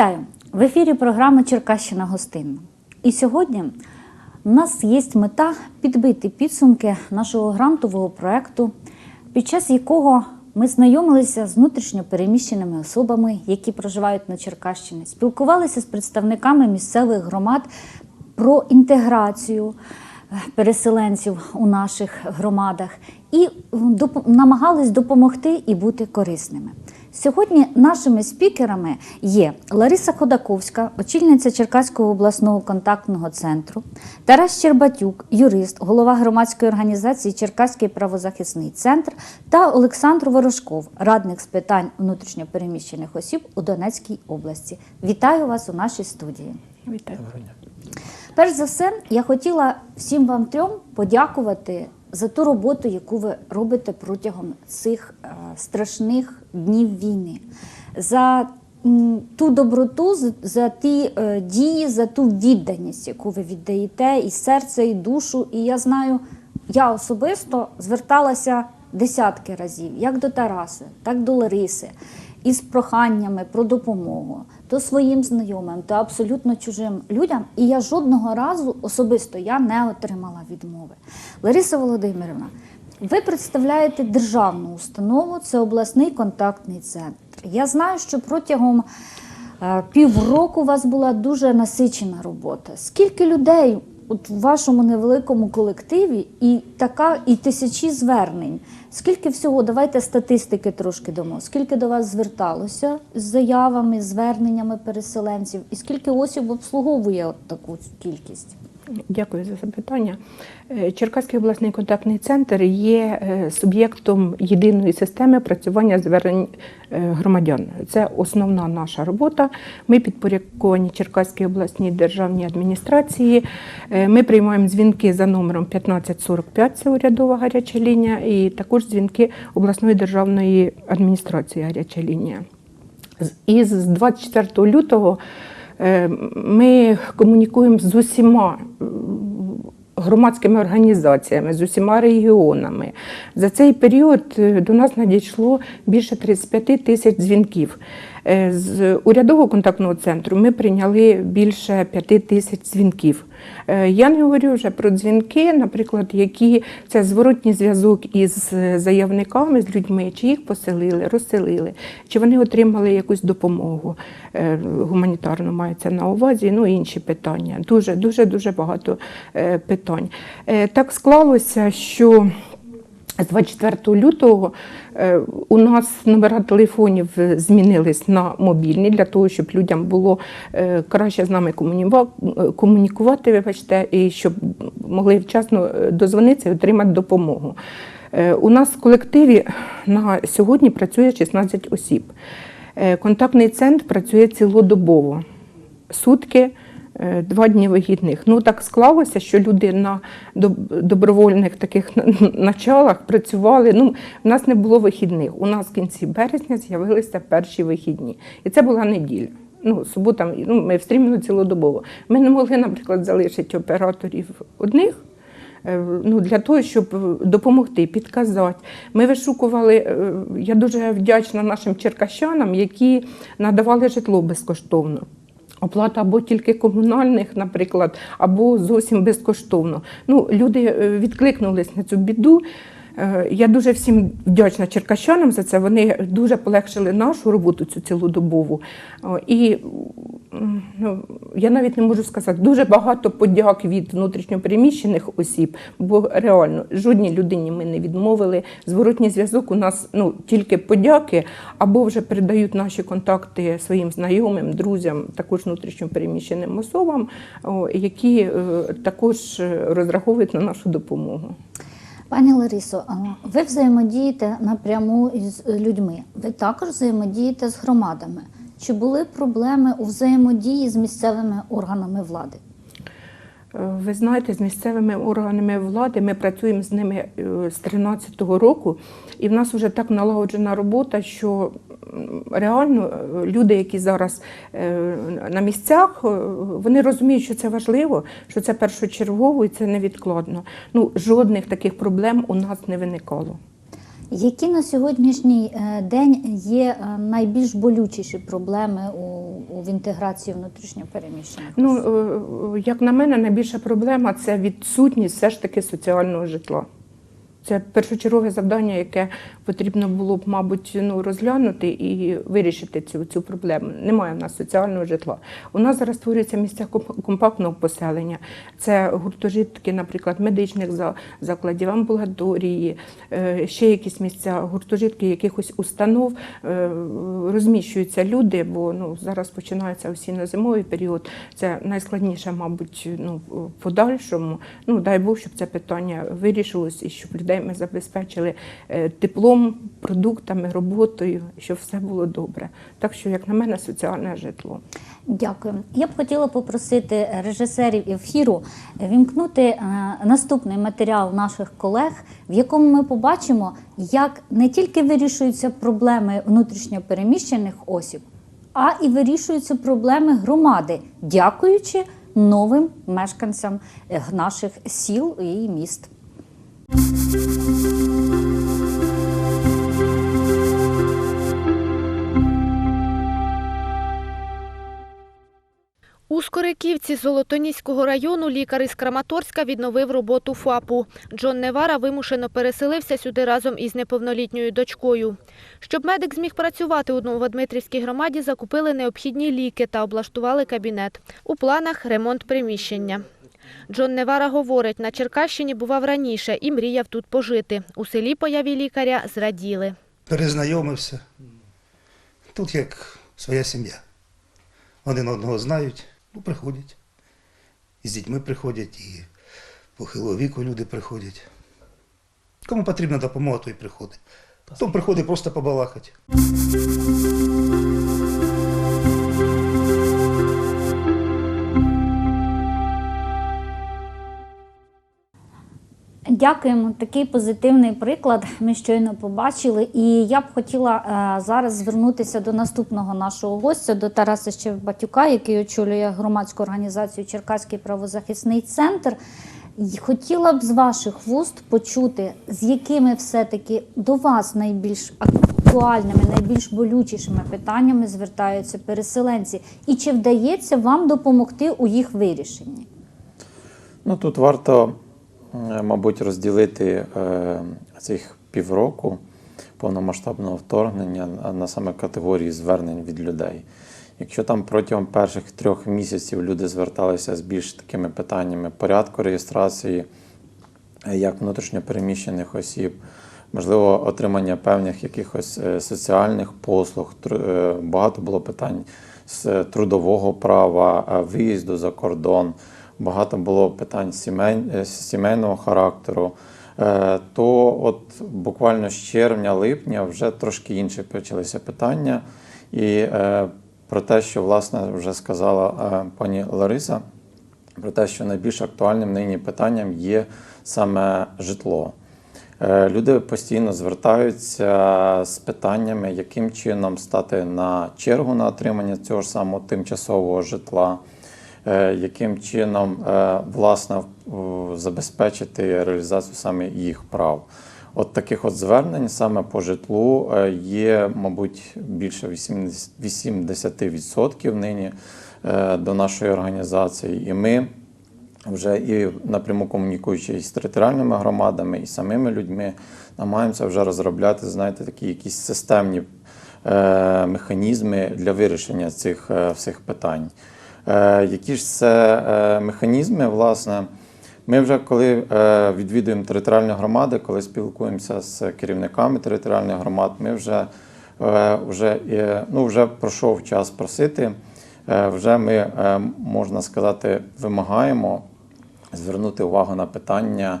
Вітаю! В ефірі програма Черкащина гостинна. І сьогодні у нас є мета підбити підсумки нашого грантового проєкту, під час якого ми знайомилися з внутрішньо переміщеними особами, які проживають на Черкащині, спілкувалися з представниками місцевих громад про інтеграцію е, переселенців у наших громадах і намагались допомогти і бути корисними. Сьогодні нашими спікерами є Лариса Ходаковська, очільниця Черкаського обласного контактного центру, Тарас Щербатюк, юрист, голова громадської організації Черкаський правозахисний центр та Олександр Ворожков, радник з питань внутрішньопереміщених осіб у Донецькій області. Вітаю вас у нашій студії. Вітаю. Перш за все, я хотіла всім вам трьом подякувати за ту роботу, яку ви робите протягом цих е, страшних днів війни, за ту доброту, за ті е, дії, за ту відданість, яку ви віддаєте, і серце, і душу. І я знаю, я особисто зверталася десятки разів, як до Тараси, так до Лариси, із проханнями про допомогу то своїм знайомим, то абсолютно чужим людям. І я жодного разу особисто я не отримала відмови. Лариса Володимирівна, ви представляєте державну установу, це обласний контактний центр. Я знаю, що протягом е, півроку у вас була дуже насичена робота. Скільки людей от в вашому невеликому колективі і така, і тисячі звернень? Скільки всього, давайте статистики трошки дамо. Скільки до вас зверталося з заявами, зверненнями переселенців, і скільки осіб обслуговує от таку кількість? Дякую за запитання. Е, Черкаський обласний контактний центр є е, суб'єктом єдиної системи працювання звернень е, громадян. Це основна наша робота. Ми підпорядковані Черкаській обласній державній адміністрації. Ми приймаємо дзвінки за номером 1545, це урядова гаряча лінія, і також дзвінки обласної державної адміністрації гаряча лінія. І з 24 лютого ми комунікуємо з усіма громадськими організаціями, з усіма регіонами. За цей період е, до нас надійшло більше 35 тисяч дзвінків. Е, З урядового контактного центру ми прийняли більше 5 тисяч дзвінків. Е, Я не говорю вже про дзвінки, наприклад, які це зворотній зв'язок із заявниками, з людьми, чи їх поселили, розселили, чи вони отримали якусь допомогу е, гуманітарну мається на увазі, ну інші питання. Дуже, дуже, дуже багато питань. Так склалося, що з 24 лютого е, у нас номера телефонів е, змінились на мобільні для того, щоб людям було е, краще з нами комунікувати, вибачте, і щоб могли вчасно дозвонитися і отримати допомогу. У нас в колективі на сьогодні працює 16 осіб. Контактний центр працює цілодобово. Сутки, два дні вихідних. Ну так склалося, що люди на добровольних таких началах працювали. Ну, у нас не було вихідних. У нас в кінці березня з'явилися перші вихідні. І це була неділя. Ну, субота, ну, ми встрімили цілодобово. Ми не могли, наприклад, залишити операторів одних. е, Ну, для того, щоб е, допомогти, підказати. Ми вишукували, е, я дуже вдячна нашим черкащанам, які надавали житло безкоштовно. Оплата або тільки комунальних, наприклад, або зовсім безкоштовно. Ну, люди е, відкликнулись на цю біду. Е, Я дуже всім вдячна черкащанам за це. Вони дуже полегшили нашу роботу цю цілодобову. І ну, я навіть не можу сказати, дуже багато подяк від внутрішньопереміщених осіб, бо реально жодній людині ми не відмовили. Зворотній зв'язок у нас ну, тільки подяки, або вже передають наші контакти своїм знайомим, друзям, також внутрішньопереміщеним особам, які е, також е, розраховують на нашу допомогу. Пані Ларисо, ви взаємодієте напряму із людьми. Ви також взаємодієте з громадами. Чи були проблеми у взаємодії з місцевими органами влади? Е, Ви знаєте, з місцевими органами влади ми працюємо з ними е, з 2013 року, і в нас вже так налагоджена робота, що реально е, люди, які зараз на місцях, вони розуміють, що це важливо, що це першочергово і це невідкладно. Ну, жодних таких проблем у нас не виникало. Які на сьогоднішній е, день є е, найбільш болючіші проблеми у, у в інтеграції внутрішньопереміщених? Ну, е, як на мене, найбільша проблема це відсутність все ж таки соціального житла. Це першочергове завдання, яке потрібно було б, мабуть, ну, розглянути і вирішити цю, цю проблему. Немає в нас соціального житла. У нас зараз створюються місця компактного поселення. Це гуртожитки, наприклад, медичних за- закладів, амбулаторії, е, ще якісь місця, гуртожитки якихось установ. Е, Розміщуються люди, бо ну, зараз починається осінньо-зимовий період. Це найскладніше, мабуть, ну, подальшому. Ну, дай Бог, щоб це питання вирішилось і щоб людей ми забезпечили теплом, продуктами, роботою, щоб все було добре. Так що, як на мене, соціальне житло. Дякую. Я б хотіла попросити режисерів ефіру вімкнути е, наступний матеріал наших колег, в якому ми побачимо, як не тільки вирішуються проблеми внутрішньопереміщених осіб, а і вирішуються проблеми громади, дякуючи новим мешканцям е, наших сіл і міст. У Скориківці Золотоніського району лікар із Краматорська відновив роботу ФАПу. Джон Невара вимушено переселився сюди разом із неповнолітньою дочкою. Щоб медик зміг працювати у Новодмитрівській громаді, закупили необхідні ліки та облаштували кабінет. У планах ремонт приміщення. Джон Невара говорить, на Черкащині бував раніше і мріяв тут пожити. У селі появі лікаря зраділи. перезнайомився. Тут як своя сім'я. Один одного знають, ну, приходять. І з дітьми приходять, і похилого віку люди приходять. Кому потрібна допомога, той приходить. Хто приходить просто побалакати. Дякуємо. Такий позитивний приклад ми щойно побачили. І я б хотіла е, зараз звернутися до наступного нашого гостя, до Тараса Щербатюка, який очолює громадську організацію Черкаський правозахисний центр. Хотіла б з ваших вуст почути, з якими все-таки до вас найбільш актуальними, найбільш болючішими питаннями звертаються переселенці, і чи вдається вам допомогти у їх вирішенні? Ну тут варто, мабуть, розділити е, цих півроку повномасштабного вторгнення на- саме категорії звернень від людей. Якщо там протягом перших трьох місяців люди зверталися з більш такими питаннями порядку реєстрації, е, як внутрішньопереміщених осіб, можливо, отримання певних якихось е, соціальних послуг. е, Багато було питань з трудового права, е, виїзду за кордон, багато було питань е, сімейного характеру. Е, То от буквально з червня-липня вже трошки інші почалися питання. І е, про те, що власне вже сказала пані Лариса, про те, що найбільш актуальним нині питанням є саме житло. Люди постійно звертаються з питаннями, яким чином стати на чергу на отримання цього ж самого тимчасового житла, яким чином е, власне забезпечити реалізацію саме їх прав. От таких от звернень саме по житлу е, є, мабуть, більше 80 80% нині е, до нашої організації. І ми вже і напряму комунікуючи із територіальними громадами, і самими людьми, намагаємося вже розробляти, знаєте, такі якісь системні е, механізми для вирішення цих е, всіх питань. Е, які ж це е, механізми, власне? Ми вже коли е, відвідуємо територіальні громади, коли спілкуємося з керівниками територіальних громад, ми вже, вже, ну, вже пройшов час просити. Вже ми, можна сказати, вимагаємо звернути увагу на питання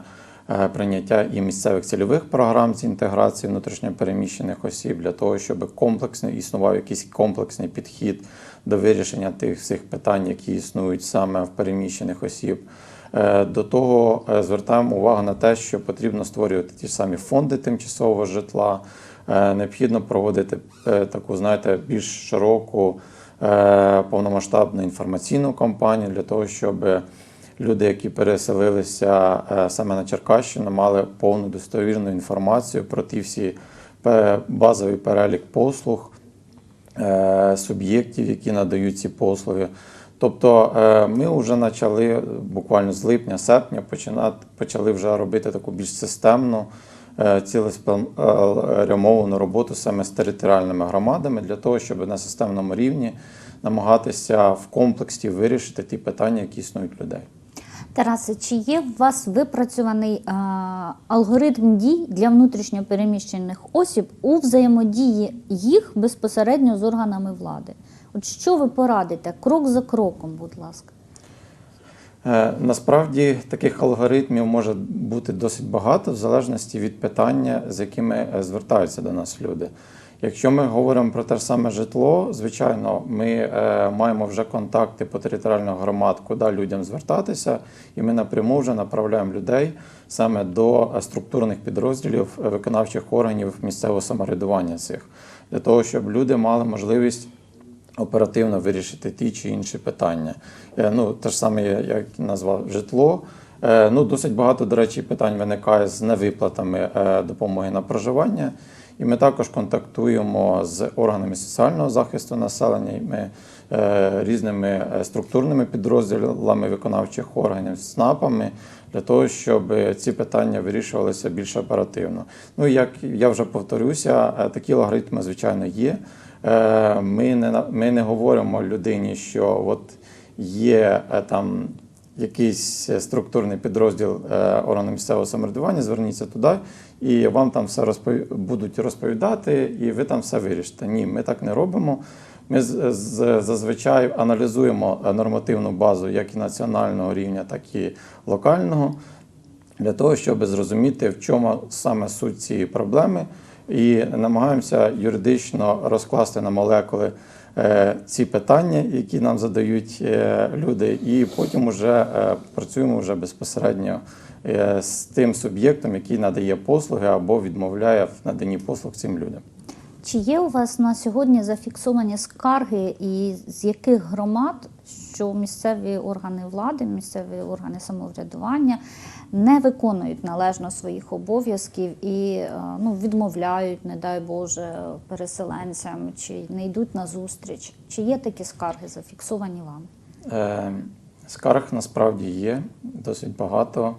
прийняття і місцевих цільових програм з інтеграції внутрішньопереміщених осіб для того, щоб комплексно існував якийсь комплексний підхід до вирішення тих всіх питань, які існують саме в переміщених осіб. Е, До того е, звертаємо увагу на те, що потрібно створювати ті ж самі фонди тимчасового житла. Е, Необхідно проводити е, таку, знаєте, більш широку е, повномасштабну інформаційну кампанію для того, щоб люди, які переселилися е, саме на Черкащину, мали повну достовірну інформацію про ті всі базовий перелік послуг, е, суб'єктів, які надають ці послуги. Тобто е, ми вже почали буквально з липня-серпня почали вже робити таку більш системну, цілеспрямовану роботу саме з територіальними громадами для того, щоб на системному рівні намагатися в комплексі вирішити ті питання, які існують людей. Тарасе, чи є у вас випрацьований а, алгоритм дій для внутрішньо переміщених осіб у взаємодії їх безпосередньо з органами влади? От що ви порадите крок за кроком, будь ласка? Е, Насправді таких алгоритмів може бути досить багато в залежності від питання, з якими е, звертаються до нас люди. Якщо ми говоримо про те ж саме житло, звичайно, ми е, маємо вже контакти по територіальних громад, куди людям звертатися, і ми напряму вже направляємо людей саме до е, структурних підрозділів е, виконавчих органів місцевого самоврядування цих, для того, щоб люди мали можливість оперативно вирішити ті чи інші питання. Е, Ну, те ж саме, як назвав житло. Ну, досить багато, до речі, питань виникає з невиплатами допомоги на проживання. І ми також контактуємо з органами соціального захисту населення, ми е, різними е, структурними підрозділами виконавчих органів, СНАПами, для того, щоб ці питання вирішувалися більш оперативно. Ну, як я вже повторюся, е, такі алгоритми, звичайно, є. Ми не, ми не говоримо людині, що от є там якийсь е, структурний підрозділ е, органу місцевого самоврядування, зверніться туди, і вам там все розпов... будуть розповідати, і ви там все вирішите. Ні, ми так не робимо. Ми зазвичай аналізуємо е, нормативну базу як і національного рівня, так і локального для того, щоб зрозуміти, в чому саме суть цієї проблеми, і намагаємося юридично розкласти на молекули ці питання, які нам задають е, люди, і потім вже е, працюємо вже безпосередньо е, з тим суб'єктом, який надає послуги або відмовляє в наданні послуг цим людям. Чи є у вас на сьогодні зафіксовані скарги, і з яких громад, що місцеві органи влади, місцеві органи самоврядування не виконують належно своїх обов'язків і е, ну, відмовляють, не дай Боже, переселенцям, чи не йдуть на зустріч? Чи є такі скарги зафіксовані вам? Е, Скарг насправді є досить багато.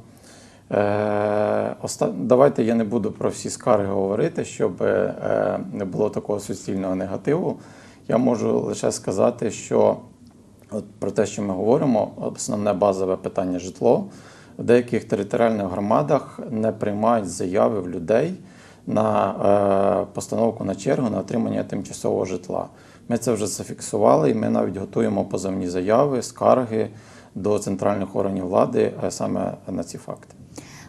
Е, Давайте я не буду про всі скарги говорити, щоб е, не було такого суцільного негативу. Я можу лише сказати, що от про те, що ми говоримо, основне базове питання житло. В деяких територіальних громадах не приймають заяви в людей на е, постановку на чергу на отримання тимчасового житла. Ми це вже зафіксували, і ми навіть готуємо позовні заяви, скарги до центральних органів влади е, саме на ці факти.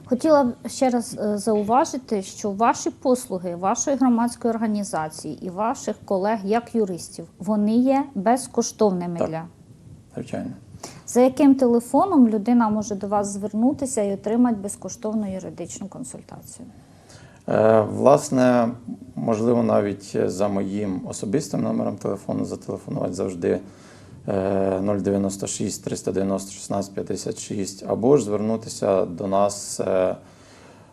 Хотіла б ще раз е, зауважити, що ваші послуги вашої громадської організації і ваших колег як юристів вони є безкоштовними Так. для. Звичайно. За яким телефоном людина може до вас звернутися і отримати безкоштовну юридичну консультацію? Е, Власне, можливо, навіть за моїм особистим номером телефону зателефонувати завжди е, 096 390 16 56, або ж звернутися до нас е,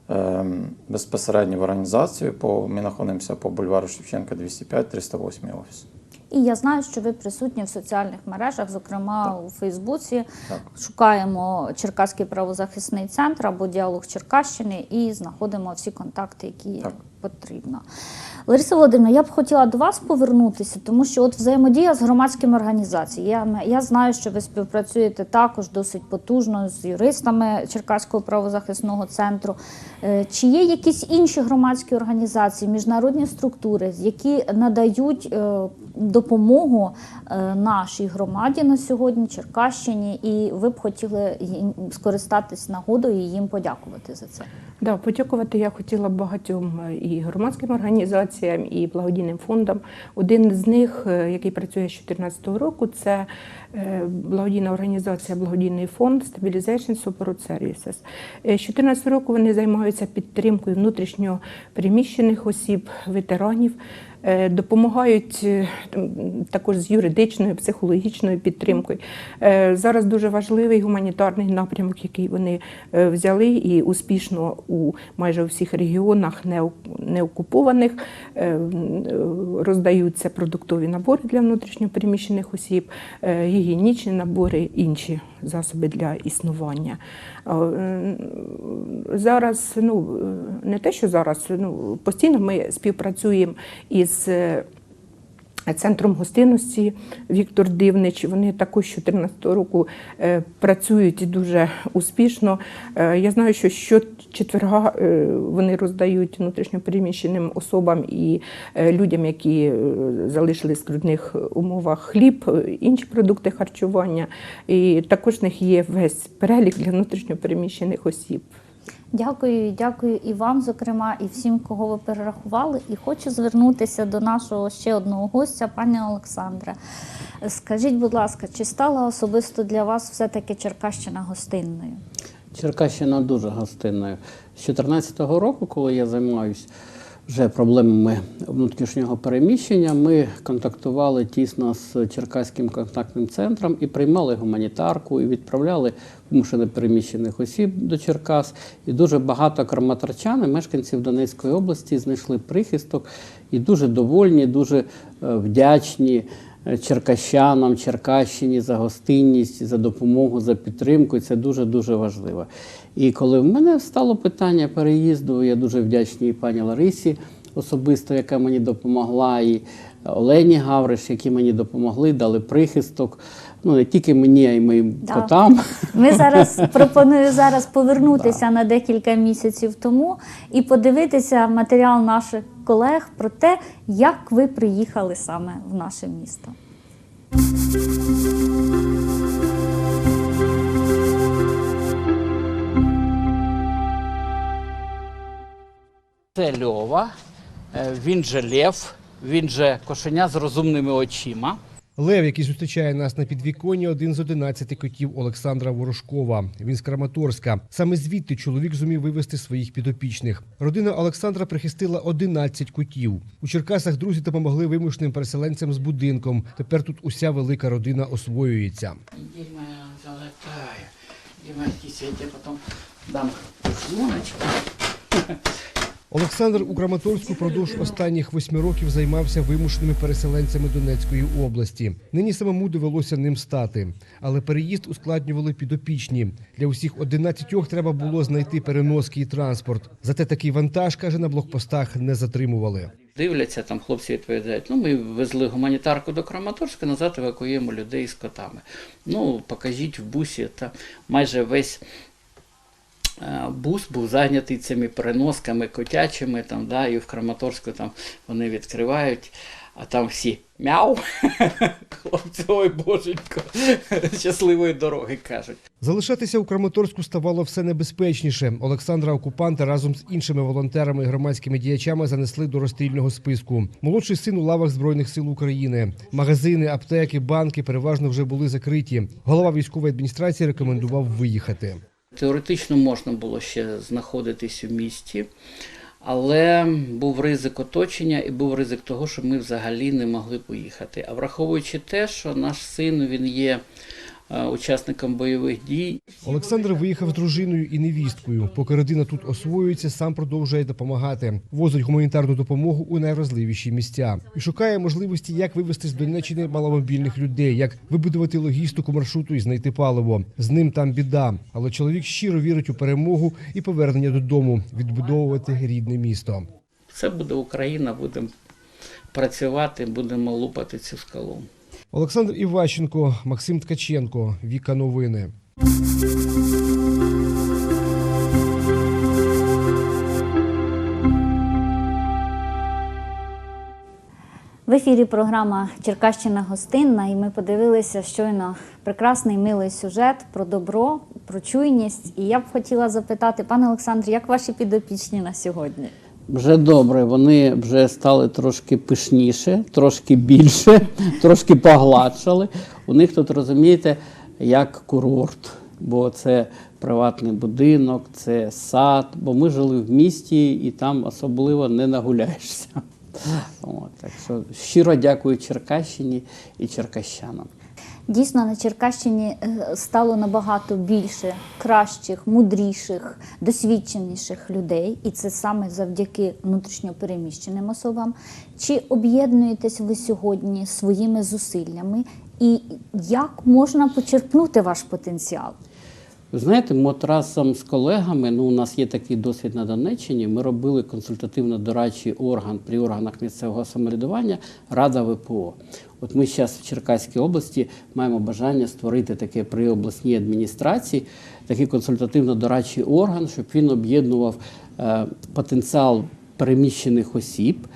е, безпосередньо в організацію. По, ми знаходимося по бульвару Шевченка 205, 308 офіс. І я знаю, що ви присутні в соціальних мережах, зокрема у Фейсбуці. Так. Шукаємо Черкаський правозахисний центр або діалог Черкащини і знаходимо всі контакти, які Так. потрібно. Лариса Володимирівна, я б хотіла до вас повернутися, тому що от взаємодія з громадськими організаціями. Я, я знаю, що ви співпрацюєте також досить потужно з юристами Черкаського правозахисного центру. Е, Чи є якісь інші громадські організації, міжнародні структури, які надають е, допомогу е, нашій громаді на сьогодні, Черкащині, і ви б хотіли скористатись нагодою і їм подякувати за це? Да, подякувати я хотіла багатьом е, і громадським організаціям, і благодійним фондам. Один з них, е, який працює з 2014 року, це благодійна організація, благодійний фонд Stabilization Support Services. Е, З 2014 року вони займаються підтримкою внутрішньо переміщених осіб, ветеранів. е, Допомагають е, також з юридичною, психологічною підтримкою. Е, Зараз дуже важливий гуманітарний напрямок, який вони е, взяли і успішно у майже у всіх регіонах нео- неокупованих е, е, роздаються продуктові набори для внутрішньопереміщених осіб, е, гігієнічні набори, інші засоби для існування. Е, Зараз, ну е, не те, що зараз, ну постійно ми співпрацюємо із. Центром гостинності Віктор Дивнич. Вони також з 2014 року е, працюють і дуже успішно. Е, я знаю, що щочетверга е, вони роздають внутрішньопереміщеним особам і людям, які залишили в скрутних умовах хліб, інші продукти харчування. І також в них є весь перелік для внутрішньопереміщених осіб. Дякую, дякую і вам, зокрема, і всім, кого ви перерахували. І хочу звернутися до нашого ще одного гостя, пані Олександра. Скажіть, будь ласка, чи стала особисто для вас все-таки Черкащина гостинною? Черкащина дуже гостинною. З 2014 року, коли я займаюся вже проблемами внутрішнього переміщення, ми контактували тісно з Черкаським контактним центром і приймали гуманітарку, і відправляли вимушено переміщених осіб до Черкас. І дуже багато краматорчан, мешканців Донецької області знайшли прихисток і дуже довольні, дуже е, вдячні е, черкащанам, Черкащині за гостинність, за допомогу, за підтримку. І це дуже дуже важливо. І коли в мене стало питання переїзду, я дуже вдячний пані Ларисі особисто, яка мені допомогла, і Олені Гавриш, які мені допомогли, дали прихисток. Ну не тільки мені, а й моїм Да. котам. Ми зараз пропоную зараз повернутися на декілька місяців тому і подивитися матеріал наших колег про те, як ви приїхали саме в наше місто. Це Льова, е, він же Лев, він же кошеня з розумними очима. Лев, який зустрічає нас на підвіконні, один з 11 котів Олександра Ворожкова. Він з Краматорська. Саме звідти чоловік зумів вивезти своїх підопічних. Родина Олександра прихистила 11 котів. У Черкасах друзі допомогли вимушеним переселенцям з будинком. Тепер тут уся велика родина освоюється. Моя золотая, иди, моя я потом дам шлуночку. Олександр у Краматорську продовж останніх восьми років займався вимушеними переселенцями Донецької області. Нині самому довелося ним стати, але переїзд ускладнювали підопічні. Для усіх 11 треба було знайти переноски і транспорт. Зате такий вантаж каже на блокпостах не затримували. Дивляться, там хлопці відповідають, ну ми везли гуманітарку до Краматорська, назад евакуюємо людей з котами. Ну, покажіть в бусі, та майже весь бус був зайнятий цими переносками котячими, там, да, і в Краматорську там вони відкривають, а там всі мяу. Хлопці, ой боженько, щасливої дороги кажуть. Залишатися у Краматорську ставало все небезпечніше. Олександра окупанта разом з іншими волонтерами і громадськими діячами занесли до розстрільного списку. Молодший син у лавах збройних сил України. Магазини, аптеки, банки переважно вже були закриті. Голова військової адміністрації рекомендував виїхати. Теоретично можна було ще знаходитись у місті, але був ризик оточення і був ризик того, що ми взагалі не могли поїхати. А враховуючи те, що наш син він є е, учасником бойових дій, Олександр виїхав з дружиною і невісткою. Поки родина тут освоюється, сам продовжує допомагати. Возить гуманітарну допомогу у найвразливіші місця і шукає можливості, як вивезти з Донеччини маломобільних людей, як вибудувати логістику маршруту і знайти паливо. З ним там біда. Але чоловік щиро вірить у перемогу і повернення додому, відбудовувати рідне місто. це буде Україна, будемо працювати, будемо лупати цю скалу. Олександр Іващенко, Максим Ткаченко, Віка Новини. В ефірі програма Черкащина гостинна, і ми подивилися щойно прекрасний милий сюжет про добро, про чуйність. І я б хотіла запитати, пане Олександр, як ваші підопічні на сьогодні? Вже добре, вони вже стали трошки пишніше, трошки більше, трошки погладшали. У них тут, розумієте, як курорт, бо це приватний будинок, це сад, бо ми жили в місті і там особливо не нагуляєшся. От, так що щиро дякую Черкащині і черкащанам. Дійсно, на Черкащині е, стало набагато більше кращих, мудріших, досвідченіших людей, і це саме завдяки внутрішньопереміщеним особам. Чи об'єднуєтесь ви сьогодні своїми зусиллями, і як можна почерпнути ваш потенціал? Знаєте, ми от разом з колегами, ну у нас є такий досвід на Донеччині. Ми робили консультативно-дорадчий орган при органах місцевого самоврядування Рада ВПО. От ми зараз в Черкаській області маємо бажання створити таке при обласній адміністрації, такий консультативно-дорадчий орган, щоб він об'єднував е, потенціал переміщених осіб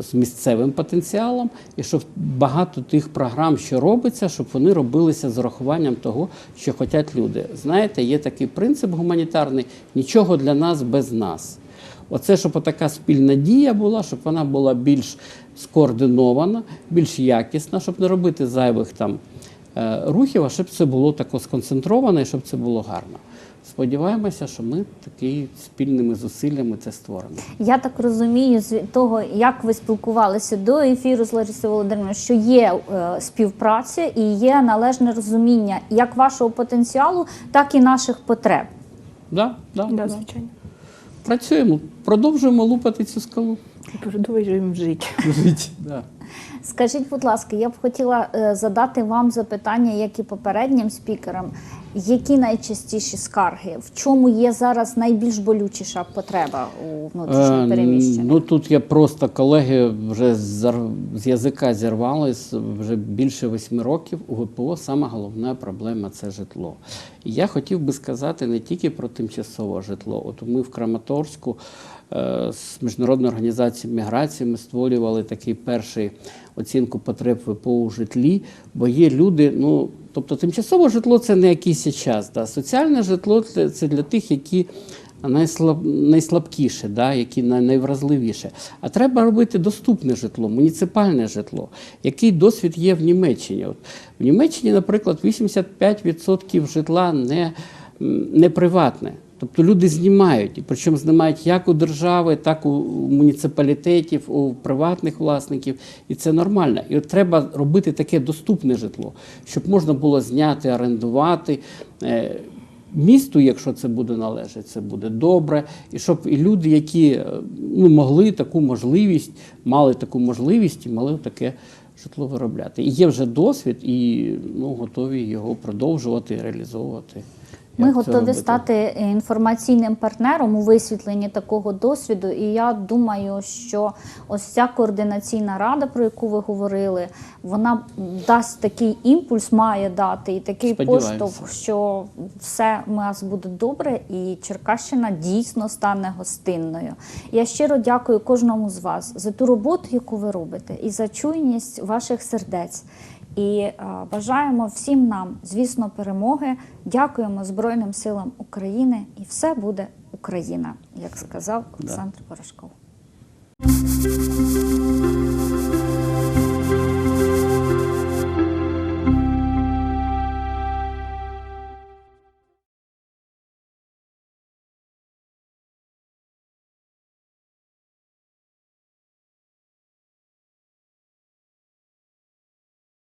з місцевим потенціалом, і щоб багато тих програм, що робиться, щоб вони робилися з урахуванням того, що хочуть люди. Знаєте, є такий принцип гуманітарний нічого для нас без нас. Оце, щоб така спільна дія була, щоб вона була більш скоординована, більш якісна, щоб не робити зайвих там е, рухів, а щоб це було тако сконцентровано і щоб це було гарно. Сподіваємося, що ми такі спільними зусиллями це створимо. Я так розумію, з того, як ви спілкувалися до ефіру з Ларисою Володимирівною, що є е, співпраця і є належне розуміння як вашого потенціалу, так і наших потреб. Да, да, Да, да. звичайно. Працюємо, продовжуємо лупати цю скалу. Продовжуємо жити. Жить. Да. Скажіть, будь ласка, я б хотіла е, задати вам запитання, як і попереднім спікерам. Які найчастіші скарги? В чому є зараз найбільш болючіша потреба у внутрішньо Е, переміщених? Ну тут я просто колеги вже з, з язика зірвались вже більше восьми років. У ВПО сама головна проблема це житло. І я хотів би сказати не тільки про тимчасове житло. От ми в Краматорську е, з міжнародною організацією міграції ми створювали такий перший оцінку потреб ВПО у житлі, бо є люди, ну тобто тимчасове житло це не якийсь час. Да. Соціальне житло це для тих, які найслаб, найслабкіше, да, які найвразливіше. А треба робити доступне житло, муніципальне житло. Який досвід є в Німеччині? От, в Німеччині, наприклад, 85% житла не, не приватне. Тобто люди знімають, причому знімають як у держави, так у муніципалітетів, у приватних власників. І це нормально. І от треба робити таке доступне житло, щоб можна було зняти, орендувати. Е, Місту, якщо це буде належати, це буде добре. І щоб і люди, які е, ну, могли таку можливість, мали таку можливість і мали таке житло виробляти. І є вже досвід, і ну, готові його продовжувати, реалізовувати. Ми Як готові стати інформаційним партнером у висвітленні такого досвіду. І я думаю, що ось ця координаційна рада, про яку ви говорили, вона дасть такий імпульс, має дати і такий поштовх, що все у нас буде добре, і Черкащина дійсно стане гостинною. Я щиро дякую кожному з вас за ту роботу, яку ви робите, і за чуйність ваших сердець. І е, бажаємо всім нам, звісно, перемоги. Дякуємо Збройним силам України, і все буде Україна, як сказав Олександр Порошков.